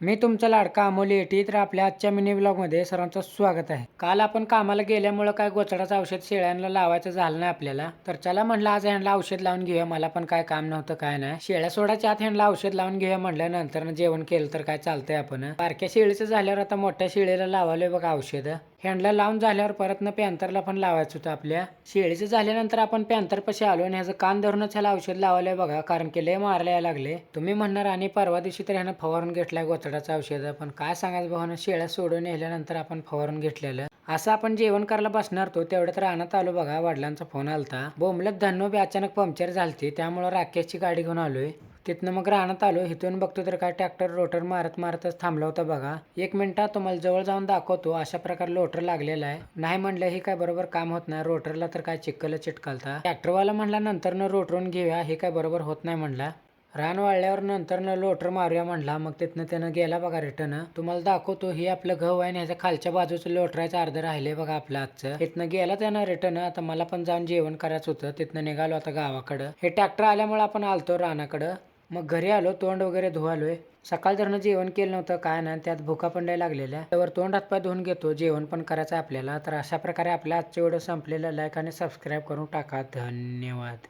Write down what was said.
मी तुमचा लाडका अमोल येटी तर आपल्या आजच्या मिनी ब्लॉगमध्ये सर्वांचं स्वागत आहे. काल आपण कामाला गेल्यामुळं काय गोचडाचं औषध शेळ्यांना लावायचं झालं नाही आपल्याला. तर चला म्हणलं आज ह्यांना औषध लावून घेऊया. मला पण काय काम नव्हतं काय नाही. शेळ्या सोडाच्या आत ह्यांना औषध लावून घेऊया म्हणलं नंतर जेवण केलं तर काय चालतंय आपण. बारक्या शेळीचं झाल्यावर आता मोठ्या शेळीला लावायला बघा औषध. हँडला लावून झाल्यावर परत न पॅन्थरला पण लावायचं होतं आपल्या. शेळीचं झाल्यानंतर आपण पॅन्थरपाशी आलो आणि ह्याचं कान धरूनच ह्याला औषध लावायला बघा कारण की लय मारला यायला लागले. तुम्ही म्हणणार आणि परवा दिवशी तर ह्यानं फवारून घेतलाय गोचडाचं औषध. पण काय सांगायचं भावानं शेळ्या सोडून नेल्यानंतर आपण फवारून घेतलेलं. असं आपण जेवण करायला बसणार तो तेवढं तर रानात आलो बघा वडिलांचा फोन आलता. बोंबलत धन्नो बी अचानक पंक्चर झालती त्यामुळं राकेशची गाडी घेऊन आलोय. तिथनं मग रानात आलो इथून बघतो तर काय ट्रॅक्टर रोटर मारत मारतच थांबला होता बघा. एक मिनिटात तुम्हाला जवळ जाऊन दाखवतो अशा प्रकारे लोटर लागलेला आहे. नाही म्हणलं हे काय बरोबर काम होत नाही रोटरला तर काय चिक्कल चिटकलता. ट्रॅक्टरवाला म्हणला नंतर न रोटरून घेऊया हे काय बरोबर होत नाही म्हणला. रान वाळल्यावर नंतर न लोटर मारूया म्हणला मग तिथनं त्यानं गेला बघा रिटर्न. तुम्हाला दाखवतो हे आपलं गहू आहे आणि ह्याच्या खालच्या बाजूचं लोटरायचं अर्ध राहिले बघा आपलं आजचं. तिथनं गेला त्यानं रिटर्न आता मला पण जाऊन जेवण करायचं होतं तिथनं निघालो आता गावाकडं. हे ट्रॅक्टर आल्यामुळे आपण आलतो रानाकडं. मग घरी आलो तोंड वगैरे धुवालोय. सकाळ धरणं जेवण केलं नव्हतं काय नाही त्यात भुका पण लय लागलेल्या. त्यावर तोंड हातपाय धुवून घेतो जेवण पण करायचं आपल्याला. तर अशा प्रकारे आपल्या आजचे व्हिडिओ संपलेलं. लाईक आणि सबस्क्राईब करून टाका. धन्यवाद.